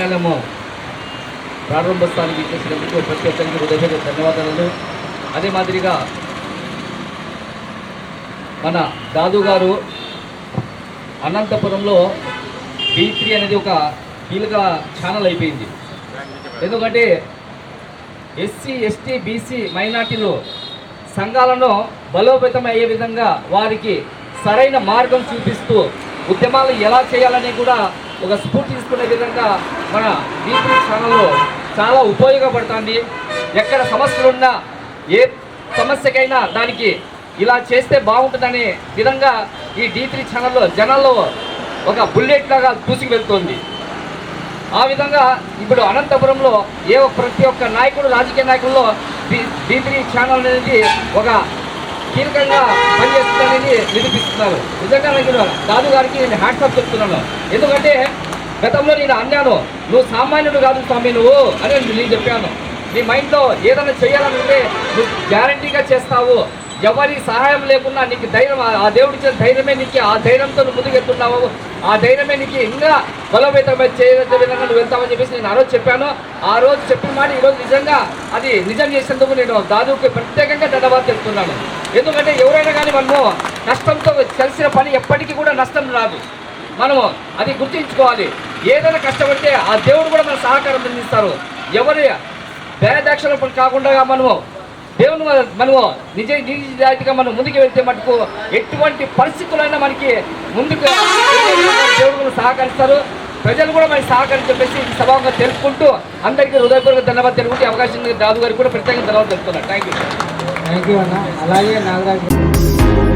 కార్యాలయము ప్రారంభస్థానికి ఇచ్చేసినందుకు ప్రతి ఒక్కరికి హృదయపూర్వక ధన్యవాదాలు అదే మాదిరిగా మన దాదు గారు అనంతపురంలో బీ త్రీ అనేది ఒక కీలక ఛానల్ అయిపోయింది. ఎందుకంటే ఎస్సీ ఎస్టీ బీసీ మైనార్టీలు సంఘాలను బలోపేతం అయ్యే విధంగా వారికి సరైన మార్గం చూపిస్తూ ఉద్యమాలు ఎలా చేయాలని కూడా ఒక స్ఫూర్తి తీసుకునే విధంగా మన బీ ఛానల్లో చాలా ఉపయోగపడుతుంది. ఎక్కడ సమస్యలున్నా ఏ సమస్యకైనా దానికి ఇలా చేస్తే బాగుంటుందనే విధంగా ఈ డీ త్రీ ఛానల్లో జనాల్లో ఒక బుల్లెట్ లాగా దూసుకు వెళ్తోంది. ఆ విధంగా ఇప్పుడు అనంతపురంలో ఏ ప్రతి ఒక్క నాయకుడు రాజకీయ నాయకుల్లో డీ త్రీ ఛానల్ అనేది ఒక కీలకంగా పనిచేస్తుందనేది నిరూపిస్తున్నారు. నిజంగా నేను దాదు గారికి నేను హ్యాట్సాప్ చెప్తున్నాను. ఎందుకంటే గతంలో నేను అన్నాను నువ్వు సామాన్యుడు కాదు స్వామి నువ్వు అని నేను చెప్పాను. నీ మైండ్లో ఏదైనా చేయాలనుకుంటే నువ్వు గ్యారంటీగా చేస్తావు. ఎవరి సహాయం లేకుండా నీకు ధైర్యం ఆ- దేవుడి ఇచ్చిన ధైర్యమే నీకు ఆ ధైర్యంతో నువ్వు ముందుకెళ్తున్నావు ఆ ధైర్యమే నీకు ఇంకా బలోపేతమైన చేయగలిగే విధంగా నువ్వు వెళ్తావని చెప్పేసి నేను ఆ రోజు చెప్పాను. ఆ రోజు చెప్పిన మాట ఈరోజు నిజంగా అది నిజం చేసేందుకు నేను దాదాపు ప్రత్యేకంగా ధన్యవాదాలు చెప్తున్నాను. ఎందుకంటే ఎవరైనా కానీ మనము కష్టంతో కలిసిన పని ఎప్పటికీ కూడా నష్టం రాదు. మనము అది గుర్తుంచుకోవాలి. ఏదైనా కష్టపడితే ఆ దేవుడు కూడా మన సహకారం అందిస్తారు. ఎవరి భేదాక్షరం కాకుండా మనము దేవుని మనము నిజ నిజాయితీగా మనం ముందుకు వెళ్తే మటుకు ఎటువంటి పరిస్థితులైనా మనకి ముందుకు దేవుడు సహకరిస్తారు. ప్రజలు కూడా మనకి సహకరించి చెప్పేసి ఈ తెలుసుకుంటూ తెలుపుకుంటూ అందరికీ హృదయపూర్వక ధన్యవాదాలు తెలుపుకుంటూ అవకాశం దాదు గారికి కూడా ప్రత్యేకంగా ధన్యవాదాలు తెలుపుతున్నాను. థ్యాంక్ యూ థ్యాంక్ యూ అన్న. అలాగే నాగరాజు.